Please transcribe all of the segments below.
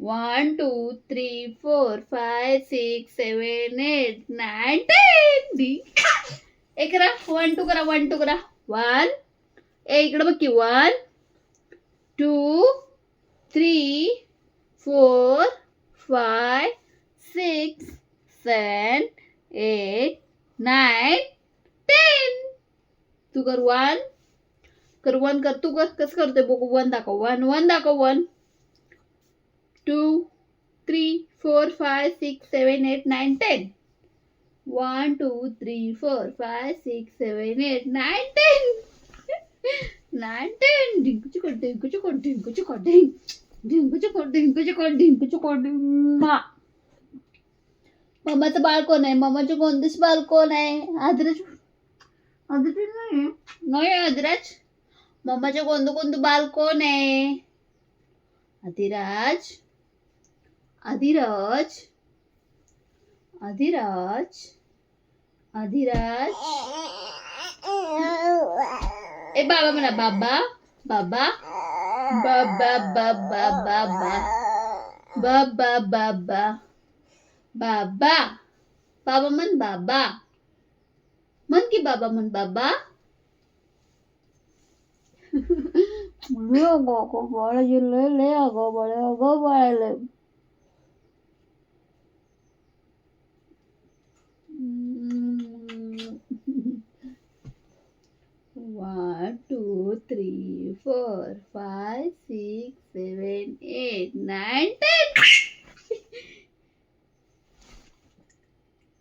one two three four five six seven eight nine ten D ए करा one two करा one two करा one ए इकडं की one two three four five six seven eight nine ten तू कर वन कर वन कर तू कर कसं करते बघू वन दाखव वन वन दाखव one two three four five six seven eight nine ten. One two three four five six seven eight nine ten. Nine ten. ढिंकूची कोट ढिंकूची कोट ढिंकूची कोट ढिंक. ढिंकूची कोट ढिंकूची कोट ढिंकूची कोट मा मम्माचं बाळ कोण आहे. मम्माचे कोणतेच बाळ कोण आहे. आदराज आदराज नाही नाही आदराज. मम्माचे कोणतं कोणतं बाल कोण आहे? आदिराज. अधिराज अधिराज अधिराज। ए, बाबा म्हणा, बाबा बाबा बाबा बाबा बाबा बाबा बाबा बाबा बाबा म्हण बाबा, म्हण की बाबा म्हण बाबा. लय अगं अगं, बाळ लय लय अगं बाळ अगं बाळ three, four, five, six, seven, eight, nine, ten.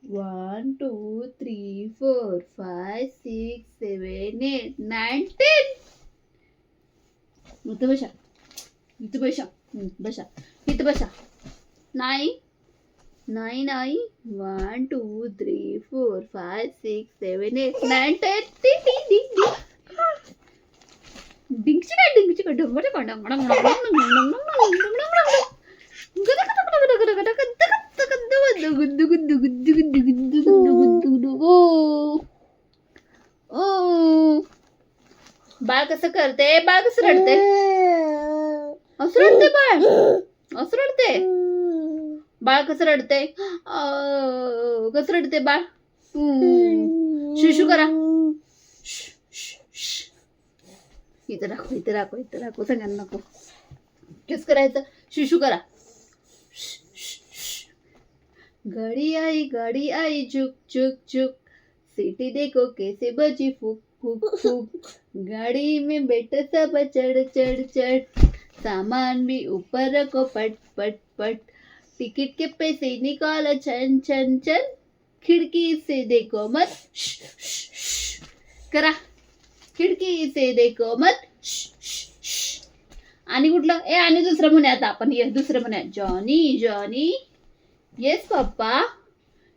One, two, three, four, five, six, seven, eight, nine, ten. इथं बसा इथं बसा बसा इथं बसा नाही नाही नाही one two three four five six seven eight nine ten डिंगचिका कस बाळ कसं करते बाळ कसं रडते असं रडते बाळ असं रडते बाळ कसं रडते कसं रडते बाळ करा इथं दाखव इथं दाखव इथं दाखव सगळ्यांना नको कसं करायचं. शिशू करा. श, श, श. गाड़ी आई गाड़ी आई झुक झुक झुक. सिटी देखो कैसे बजी फूक फूक फूक. गाड़ी में बैठे सब चढ़ चढ़ चढ़. सामान भी ऊपर रखो पट पट पट. टिकट के पैसे निकालो छन छन छन. खिड़की से देखो मत. श्श, श्श, श्श. करा. खिडकीचे देखो मत आणि कुठलं? ए आणि दुसरं म्हणूया आता आपण. ये दुसरं म्हणूया Johnny Johnny yes papa.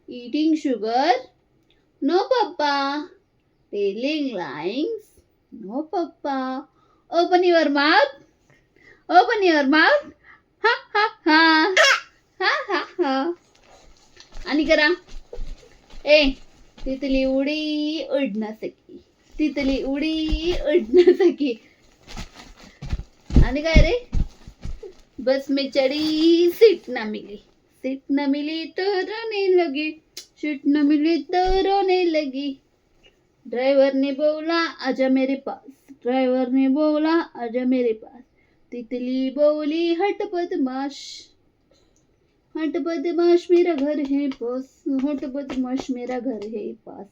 Eating sugar no papa. Telling lies no papa. Open your mouth open your mouth ha ha ha हा हा हा आणि करा. ए तिथली उडी उडण्यासाठी तिथली उडी उडण्यासाठी. आणि काय रे? बस में चढ़ी, सीट न मिली सीट न मिली तो रोने लगी. सीट न मिली तो रोने लगी. ड्राइवर ने बोला, आजा मेरे पास. ड्राइवर ने बोला, आजा मेरे पास. तितली बोली, हट बदमाश. हट बदमाश, मेरा घर है पास. हट बदमाश, मेरा घर है पास.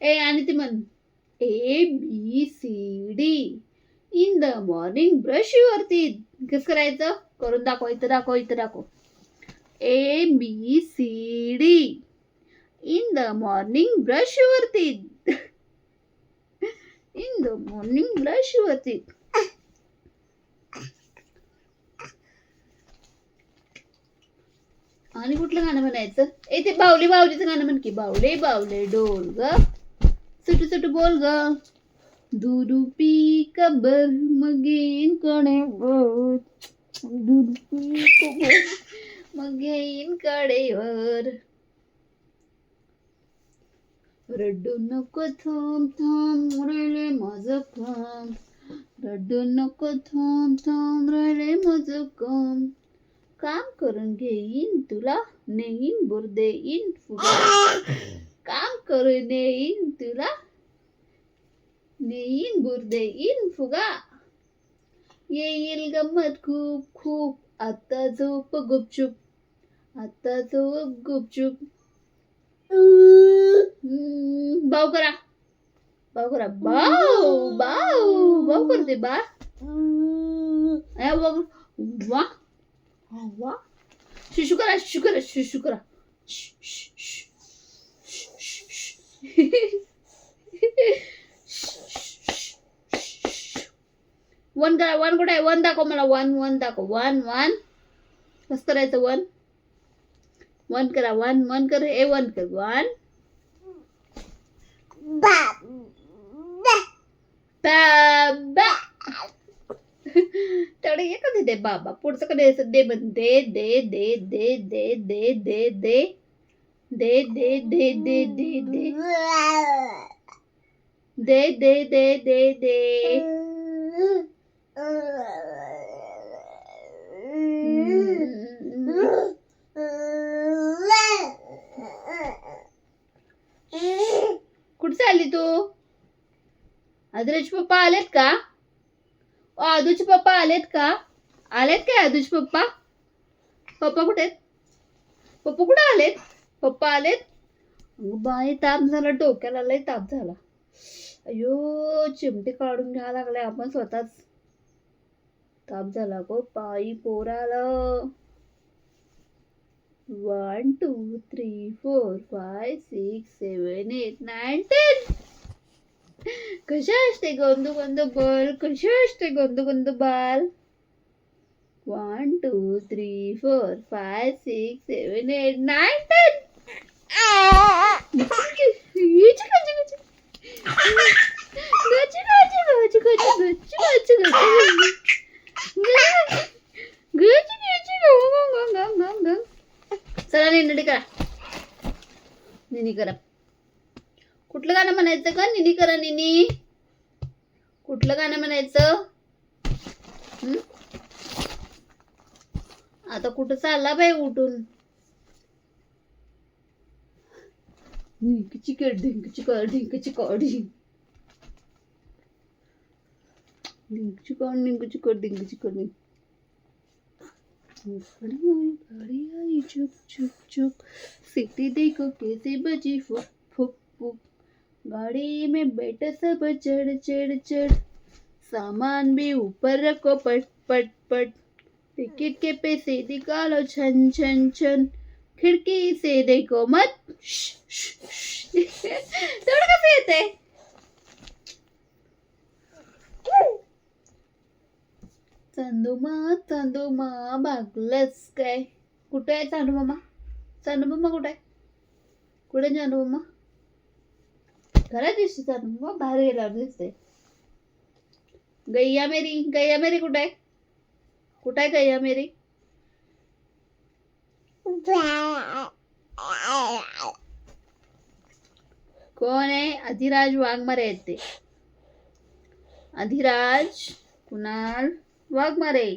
ए आणि ती म्हण A B C D in the morning brush your teeth कसं करायचं? करून दाखव इथं दाखव इथं दाखव. A B C D in the morning brush your teeth in the morning brush your teeth आणि कुठलं गाणं म्हणायचं? ए, ते बावली बावलीचं गाणं म्हण की, बावले बावले डोल ग. सुटू सुटू बोल ग. दुरू पी कबर मगेन कोणे बोल दुरू पी कबर मगेन कडेवर रड्डू नको थांब थांब राहिले माझं काम. रड्डू नको थांब थांब राहिले माझं काम. काम करून घेईन तुला नेईन बुरदेईन फुगा काम करून नेईन तुला नेईन बुरदेईन फुगा येईल गंमत खूप खूप आता झोप गुपचूप आता झोप गुपचूप बाव करा बाव करा बाव बाव बाव करते बा। वा श, श, श. वन करा वन कुठे आहे वन दाखव मला वन वन दाखव वन वन कसं करायचं वन वन करा वन वन कर ए वन कर वन बाबा तेवढं एकच येते बाबा पुढचं कडे असं दे बन दे दे दे दे दे दे दे दे दे दे दे दे दे दे दे दे दे दे दे कुठे चालली तू आदूचे पप्पा आलेत का आदूचे पप्पा आलेत का? आलेत काय आदूचे पप्पा? पप्पा कुठे आहेत? पप्पा कुठे आलेत? पप्पा आलेत? बाय बाई ताप झाला डोक्याला लय ताप झाला. अयो चिमटे काढून घ्यायला लागले आपण स्वतःच. ताप झाला गो पायी पोराला. One two three four five six seven eight nine ten ಕುಶಾಸ್ತೆ ಗೊಂದುಗೊಂದು ಬಾಲ್ ಕುಶಾಸ್ತೆ ಗೊಂದುಗೊಂದು ball one two three four five six seven eight nine ten ಸರ ನೀನು ನಡಿಕರ ನೀನಿಕರ कुठलं गाणं म्हणायचं का निनी करा निनी कुठलं गाणं म्हणायचं? आता कुठं चालला बाई उठून? ढिंक चिकट ढिंक चिकट ढिंक चिकट ढिंक ढिंक चिकट ढिंक चिकट ढिंक चिकट ढिंक आई चुप चुप चुप सिटी देखो कैसे बजी फुक फुक फुक. गाड़ी में बैठे सब चढ़ चढ़ चढ़। सामान भी ऊपर रखो पट पट पट। टिकट के पैसे निकालो छन छन छन। खिड़की से देखो मत। थोड़ा कसं येते चांदूमा चांदूमा भागलंच काय कुठे आहे चांदू मामा? चांदू मामा कुठे आहे? कुठे चांदू मामा? घरात दिसते चांदू मामा बाहेर गेल्यावर दिसते गैया मेरी गैया मेरी कुठे आहे गैया मेरी। कोण आहे अधिराज वाघमारे। आहेत ते अधिराज कुणाल वाघमारे।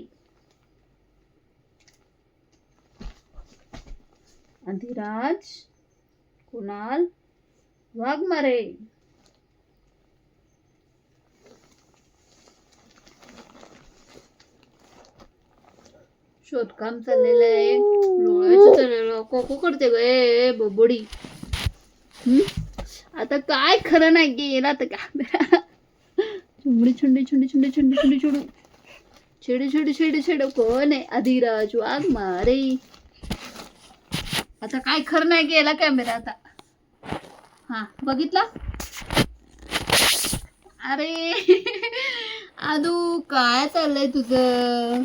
अधिराज कुणाल वाघमारे शोधकाम चाललेलं आहे. कोको करते ग. ए बोबडी. हम्म? आता काय खरं नाही गेला तर का चुंबडी छुंडी छुंडी छुंडी छुंडी छुंडी छुडू छेडू छेडू छेडू छेडू. कोण आहे? अधिराज वाघ मारे. आता काय खरं नाही गेला कॅमेरा आता. हा बघितला? अरे आदू काय चाललंय तुझं?